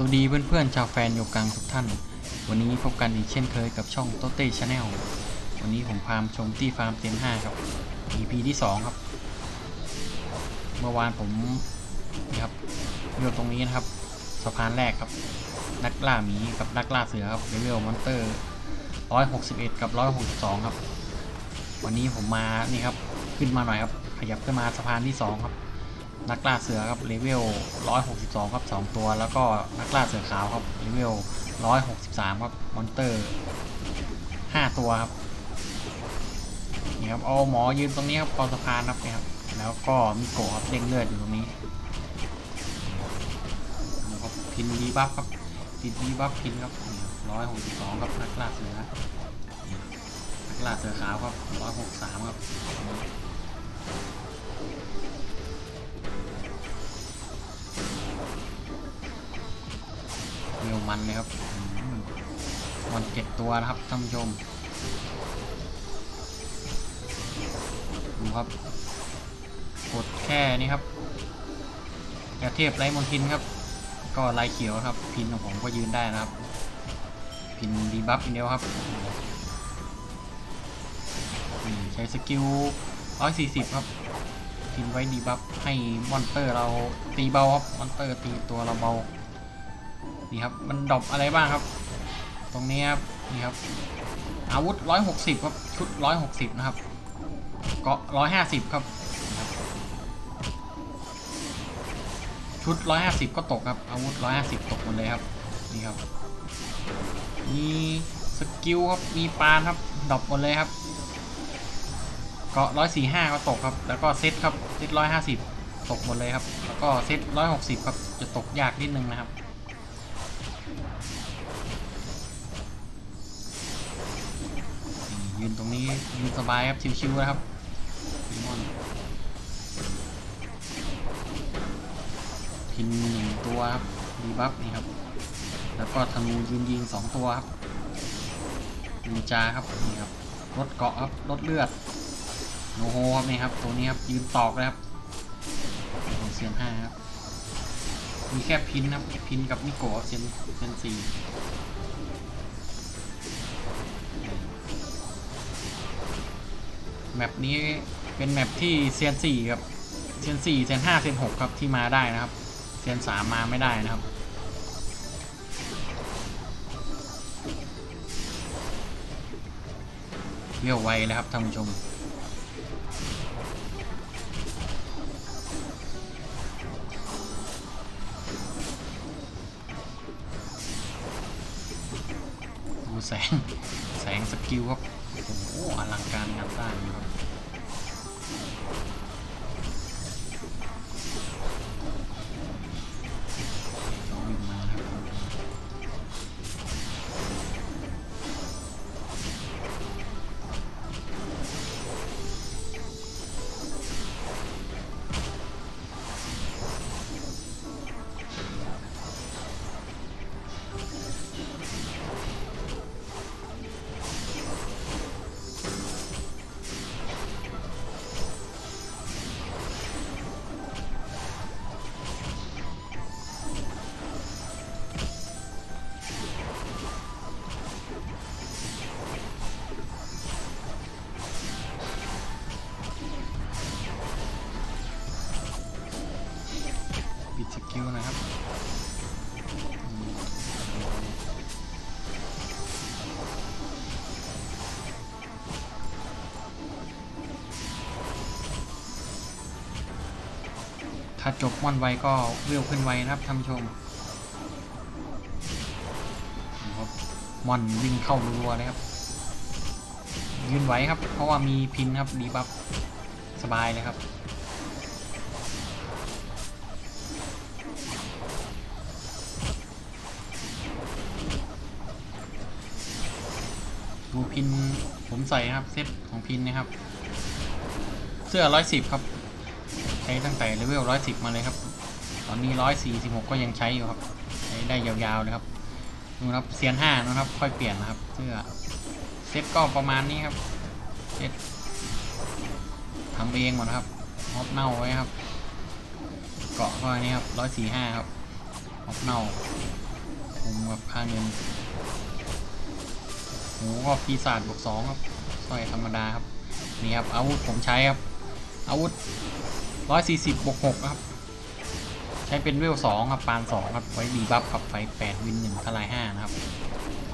สวัสดีเพื่อนๆชาวแฟนโยกังทุกท่าน วันนี้พบกันอีกเช่นเคยกับช่องโตเต้ชาแนลวันนี้ผมพามชมที่ฟาร์มเต็นห้าครับ EP ที่2ครับ เมื่อวานผมนี่ครับอยู่ตรงนี้นะครับสะพานแรกครับ นักล่าหมีกับนักล่าเสือครับเลเวลมอนเตอร์161กับ162ครับ วันนี้ผมมานี่ครับขึ้นมาหน่อยครับ ขยับขึ้นมาสะพานที่2ครับ นักล่าเสือครับเลเวล 162 ครับ 2 ตัว แล้วก็นักล่าเสือขาวครับเลเวล 163 ครับ มอนเตอร์ 5 ตัวครับ นี่ครับ เอาหมอยืนตรงนี้ครับคอสะพานครับนี่ครับ แล้วก็มิโกะครับเด้งเลือดอยู่ตรงนี้นี่ครับพินดีบัฟครับพินดีบัฟพินครับร้อยหกสิบสองครับนักล่าเสือนักล่าเสือขาวครับร้อยหกสามครับ เรียวมันเลยครับมมันเจ็ดตัวนะครับท่านผู้ชมดูครับกดแค่นี้ครับกระเทียบไรมนทินครับ ก็ลายเขียวครับ พินของผมก็ยืนได้นะครับ พินดีบัฟอีกเดียวครับใช้สกิล140ครับพินไว้ดีบัฟให้มอนเตอร์เราตีเบาครับ มอนเตอร์ตีตัวเราเบา นี่ครับมันดรอปอะไรบ้างครับ ตรงนี้ครับนี่ครับอาวุธ 160ครับชุด 160 นะครับเกาะ150 ครับ ชุด 150 ก็ตกครับ อาวุธ 150 ตกหมดเลยครับ นี่ครับ มีสกิลครับ มีปานครับดรอปหมดเลยครับ เกาะ 145 ก็ตกครับ แล้วก็เซตครับ เซต150 ตกหมดเลยครับ แล้วก็เซต160 ครับ จะตกยากนิดนึงนะครับ ยืนตรงนี้ยืนสบายครับชิวๆนะครับพิมอนพินหนึ่งตัวครับดีบัฟนี่ครับ แล้วก็ธนูยืนยิงสองตัวครับนินจาครับนี่ครับรถเกาะครับรถเลือดโนโฮครับนี่ครับตัวนี้ครับยืนตอกเลยครับเซียนห้าครับมีแค่พินครับพินกับมิโกะเซียนเซียนสี่ แมปนี้เป็นแมปที่เซียนสี่ครับเซียนสี่เซียนห้าเซียนหกครับที่มาได้นะครับเซียนสามมาไม่ได้นะครับเรียวไวเลยครับท่านผู้ชมดูแสง แสงสกิลครับ โอ้อลังการงานสร้างนะครับ ปิดสกิลนะครับถ้าจบม่อนไวก็เวขึ้นไวนะครับท่านชมดูครับม่อนวิ่งเข้ารัวๆเลยครับ ยืนไหวครับ เพราะว่ามีพินครับดีบัฟสบายเลยครับ ดูพินผมใส่นะครับเซตของพินนะครับ เสื้อ110ครับ ใช้ตั้งแต่เลเวล110มาเลยครับ ตอนนี้146ก็ยังใช้อยู่ครับใช้ได้ยาวๆเลยครับดูครับเซียน5นะครับ ค่อยเปลี่ยนนะครับ เสื้อเซตก็ประมาณนี้ครับเซตทำเองหมดนครับฮอปเน่าไว้ครับ เกาะก็อันนี้ครับ145ครับฮอปเน่าคุมกับค่าเงิน หก็ปีศาจบวกสองครับต่อยธรรมดาครับ นี่ครับ อาวุธผมใช้ครับ อาวุธร้อยสี่สิบบวกหกครับ ใช้เป็นเวลสองครับ ปานสองครับ ไว้ดีบัฟกับ ไฟแปดวินหนึ่งทลายห้านะครับ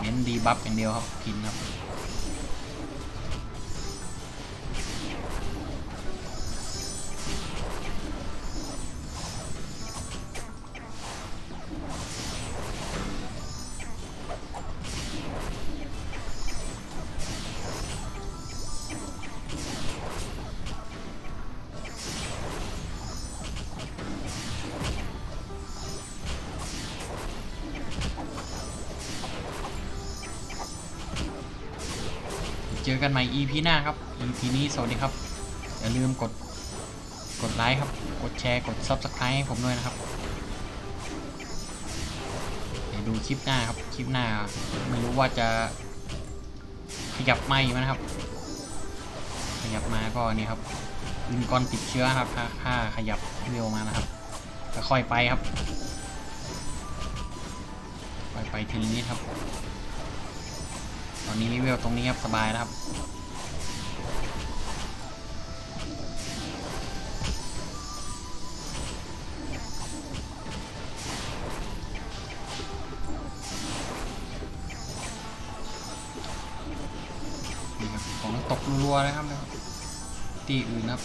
เน้นดีบัฟอย่างเดียวครับ กินครับ อกันใหม่ EP หน้าครับ EP นี้สวัสดีครับ อย่าลืมกด กดไลค์ครับ กดแชร์ กด Subscribe ให้ผมด้วยนะครับเดี๋ยวดูคลิปหน้าครับ คลิปหน้า ไม่รู้ว่าจะขยับไม่ไหมนะครับ ขยับมาก็นี่ครับลินกอนติดเชื้อครับ ถ้าขยับเร็วมานะครับค่อยไปครับค่อยไปทีนิดครับ ตอนนี้เวลตรงนี้ครับสบายแล้วครับนี่ครับของตกรัวๆนะครับตีอื่นครับ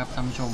ครับท่านผู้ชม